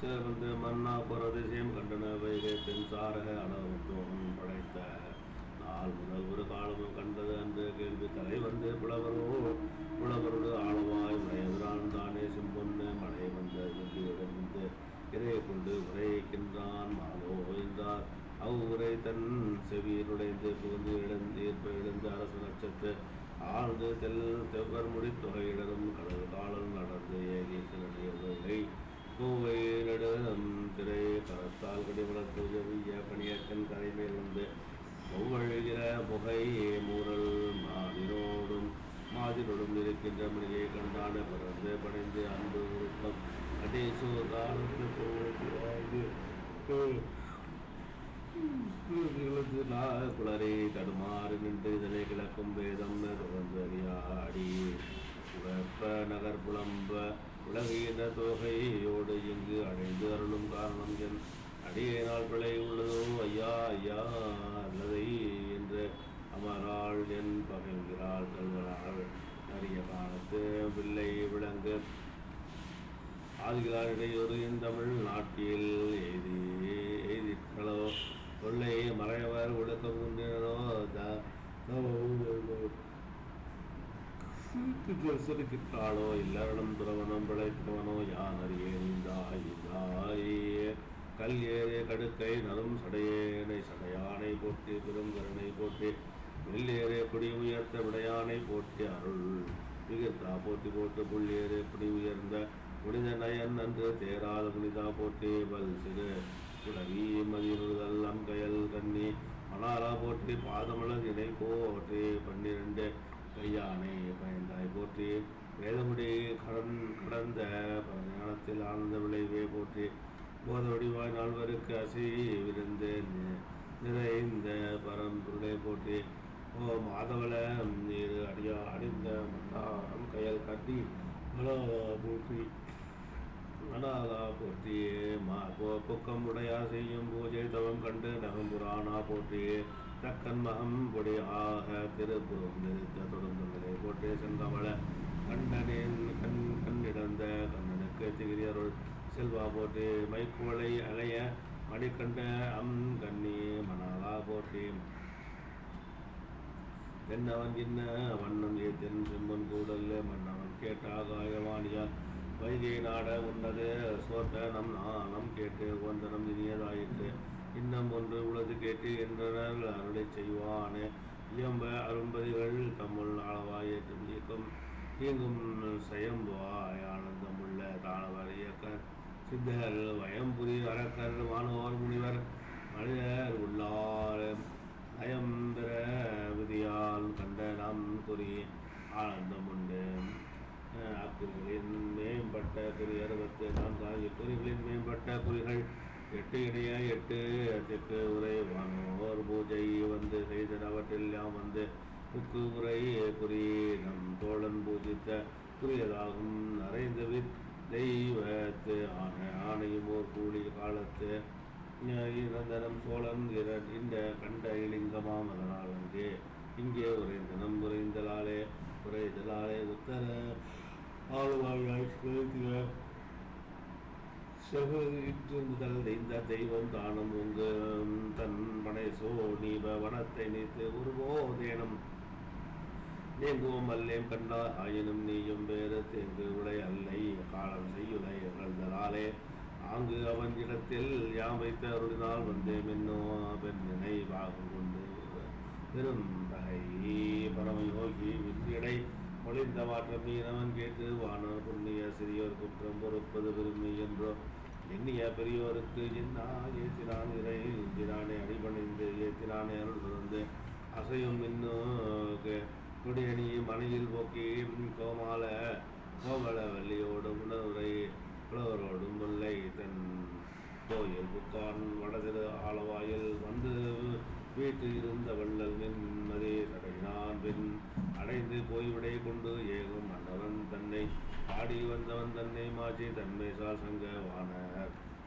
சிலர் வந்து மன்னா புறதிசையும் கண்டன வைகை தென் சாரக அளவும் படைத்த. நாள் முதல் ஒரு காலமும் கண்டது அன்று கேள்வி தலை வந்து புலவரோ? புலவரோடு ஆளவாய் உடையவரான் தானே சிம்பொன்னு? மழை வந்த வெள்ளியுடன் வந்து இறையை கொண்டு உரைக்கின்றான்? மாலோ என்றார். அவ்வுரை தன் செவியில் நுழைந்து புகுந்து இழந்து ஏற்ப இழந்து அரசு நட்சத்து ஆழ்ந்து தெல் தெவ்வர் முடி தொகையிடரும் கடல் காலம் நடந்து ஏகி இருக்கின்ற மணியை கண்டான பிறந்து படைந்து அன்பு உருக்கம். அடேசு காலத்து போவது குளரை தடுமாறு நின்று இதனை கிழக்கும் வேதம் தொடர்ந்து அறியாடி வெப்ப நகர் புலம்ப உலகின தொகையோடு இங்கு அடைந்து அருளும் காரணம் என். அடியினால் பிழை உள்ளதோ? ஐயா ஐயா அல்லதை என்று அமராள் என் பகிர்கிறாள் கல்வராள் அறிய காலத்து பிள்ளை விளங்கு. ஆதிகளார் இடையூறு தமிழ் நாட்டில் எய்தி எய்திர்களோ கொள்ளை மறையவர் ஒழுக்கம் கொண்டினோ சிறுக்கிட்டாளோ இல்லறனும் துறவனம் பிழைத்தவனோ? யான் அறியேந்தாய்? கல் ஏறே கடுக்கை நரும் சடையேனை சடையானை போற்றி பெருங்கருணை போட்டி வெள்ளேறே குடி உயர்த்த விடையானை போற்றி அருள். மிகுத்தா போற்றி போட்டு புள்ளேறே குடி உயர்ந்த புனித நயன் அன்று தேராத புனிதா போற்றி பல் சிறு. குலவி மதியுறுதல் அங்கயல் கண்ணி மணாலா போற்றி பாதமலர் இணை போற்றி. பன்னிரண்டு கையானை பயந்தாய் போற்றி. வேதமுடி கடன் கடந்த ஞானத்தில் ஆனந்த விளைவே போற்றி. போத வடிவாய் நால்வருக்கு அசி விருந்து நிறைந்த பரம்பொருளை போற்றி. ஓ மாதவள நீர் அடியா அடிந்த மன்னாரம் கையல் கட்டி மலா போற்றி மணாலா போற்றி மா பொ- பொக்கம் உடையா செய்யும் பூஜை தவம் கண்டு நகம்புராணா போற்றி தக்கன் மகம் பொடி ஆக திருப்புறம் நிறுத்த தொடர்ந்துகளை போற்றி செந்தமள கண்ணனின் கண் கண்ணிடந்த கண்ணனுக்கு திகிரியருள் செல்வா போற்றி மைக்குவளை அலைய மணிக்கண்ட அம் கண்ணி மணாலா போற்றி. தென்னவன் என்ன? வண்ணம் ஏத்தன் செம்மன் கூடல்ல மன்னவன் கேட்ட ஆகாயவாணியால் வைகை நாட உன்னது சோத்த நம் நாணம் கேட்டு வந்தனம் இனியதாயிற்று. இன்னம் ஒன்று உளது கேட்டு என்றனர் அருளை செய்வானே. இயம்ப அரும்பதிகள் தம்முள் ஆளவாய் ஏற்றும் இயக்கம். இயங்கும் செயம்புவாய் ஆனந்தமுள்ள தானவர் இயக்க சித்தர் வயம்புரி அரக்கர் வானோர் முனிவர். மனிதர் உள்ளார் நயம்பிர விதியால் கண்ட நாம் குறி ஆனந்தம் உண்டு அக்குறிகளின் மேம்பட்ட குறி அறுபத்து நான்காம் இக்குறிகளின் மேம்பட்ட குறிகள் எட்டு இணைய எட்டு தெற்கு உரை வானோர் பூஜை வந்து செய்தன அவற்றெல்லாம் வந்து உக்கு உரை குறி நம் தோழன் பூஜித்த குறியதாகும். அறைந்து தெய்வத்து ஆணை ஆணையும் ஓர் கூலி காலத்து இறந்தனம் சோழன் இந்த கண்ட இலிங்கமாம் அதனால் அங்கே. இங்கே உரைந்தனம் உறைந்தலாலே உறைதலாலே உத்தர. ஆளுவாயாய் செலுத்திய முதல் இந்த தெய்வம் தானும் உங்கு தன் பனை சோ நீப வனத்தை நீத்து உருவோதேனும் நீங்குவோம் அல்லேம் கண்டா ஆயினும் நீயும் வேறு தேங்கு உடை அல்லை. காலம் செய்யுலை இகழ்ந்தலாலே அங்கு அவன் இடத்தில் யாம் வைத்த அருளினால் வந்தே என்னோ பெண் நினைவாக கொண்டு பெரும் தகை பரமயோகி வித்தியடை மொழிந்த மாற்றம் மீனவன் கேட்டு வானர் புண்ணிய சிறியோர் குற்றம் பொறுப்பது பெருமை என்றோ எண்ணிய பெரியோருக்கு என்னா ஏத்தினான் இறை இந்திரானே அடிபணிந்து ஏத்தினானே அருள் சுரந்து அசையும் இன்னும் குடியணி மனையில் போக்கி கோமால கோமல வள்ளியோடு உணவுரை புலவரோடும் முல்லை தன் கோயில் புக்கான் வடதிரு ஆளவாயில் வந்து வீட்டு இருந்த வள்ளல் நின்மதி தடையினான் பின் அடைந்து போய்விடை கொண்டு ஏகும் மன்னவன் தன்னை ஆடி வந்தவன் தன்னை மாற்றி தன்மை சால் சங்க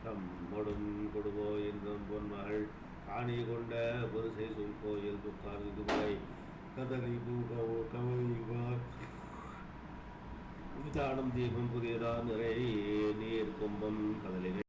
தம் மொடும் கொடுபோ என்றும் பொன்மகள் காணி கொண்ட புரிசை சொல் கோயில் புக்கார் இதுவரை கதலி பூகோ கவலிவார் விதானம் தீபம் புதியதா நிறை நீர் கும்பம் கதலிகை